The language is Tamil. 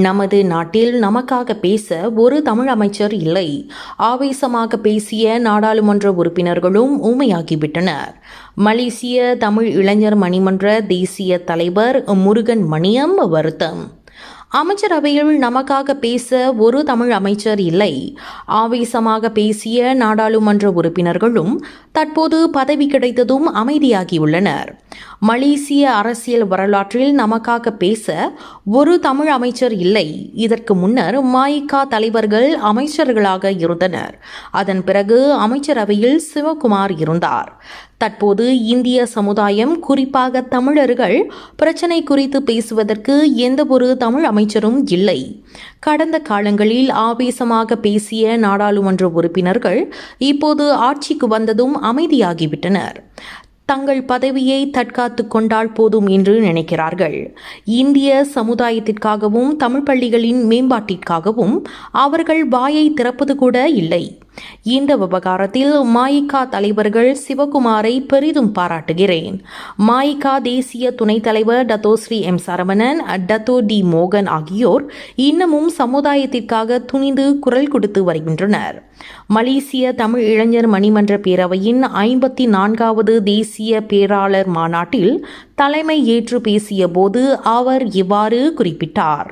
நமது நாட்டில் நமக்காக பேச ஒரு தமிழ் அமைச்சர் இல்லை. ஆவேசமாக பேசிய நாடாளுமன்ற உறுப்பினர்களும் ஊமையாகிவிட்டனர் மலேசிய தமிழ் இளைஞர் மணிமன்ற தேசிய தலைவர் முருகன் மணியம் வருத்தம். அமைச்சரவையில் நமக்காக பேச ஒரு தமிழ் அமைச்சர் இல்லை. ஆவேசமாக பேசிய நாடாளுமன்ற உறுப்பினர்களும் தற்போது பதவி கிடைத்ததும் அமைதியாகியுள்ளனர். மலேசிய அரசியல் வரலாற்றில் நமக்காக பேச ஒரு தமிழ் அமைச்சர் இல்லை. இதற்கு முன்னர் மாயிகா தலைவர்கள் அமைச்சர்களாக இருந்தனர். அதன் பிறகு அமைச்சரவையில் சிவகுமார் இருந்தார். தற்போது இந்திய சமுதாயம் குறிப்பாக தமிழர்கள் பிரச்சனை குறித்து பேசுவதற்கு எந்த ஒரு தமிழ் அமைச்சரும் இல்லை. கடந்த காலங்களில் ஆவேசமாக பேசிய நாடாளுமன்ற உறுப்பினர்கள் இப்போது ஆட்சிக்கு வந்ததும் அமைதியாகிவிட்டனர். தங்கள் பதவியை தற்காத்து கொண்டால் போதும் என்று நினைக்கிறார்கள். இந்திய சமுதாயத்திற்காகவும் தமிழ் பள்ளிகளின் மேம்பாட்டிற்காகவும் அவர்கள் வாயை திறப்பது கூட இல்லை. இந்த விவகாரத்தில் மாயிகா தலைவர்கள் சிவகுமாரை பெரிதும் பாராட்டுகிறேன். மாயிகா தேசிய துணைத் தலைவர் Datuk Seri M Saravanan Datuk T மோகன் ஆகியோர் இன்னமும் சமுதாயத்திற்காக துணிந்து குரல் கொடுத்து வருகின்றனர். மலேசிய தமிழ் இளைஞர் மணிமன்ற பேரவையின் ஐம்பத்தி நான்காவது தேசிய பேராளர் மாநாட்டில் தலைமை ஏற்று பேசிய போது அவர் இவ்வாறு குறிப்பிட்டார்.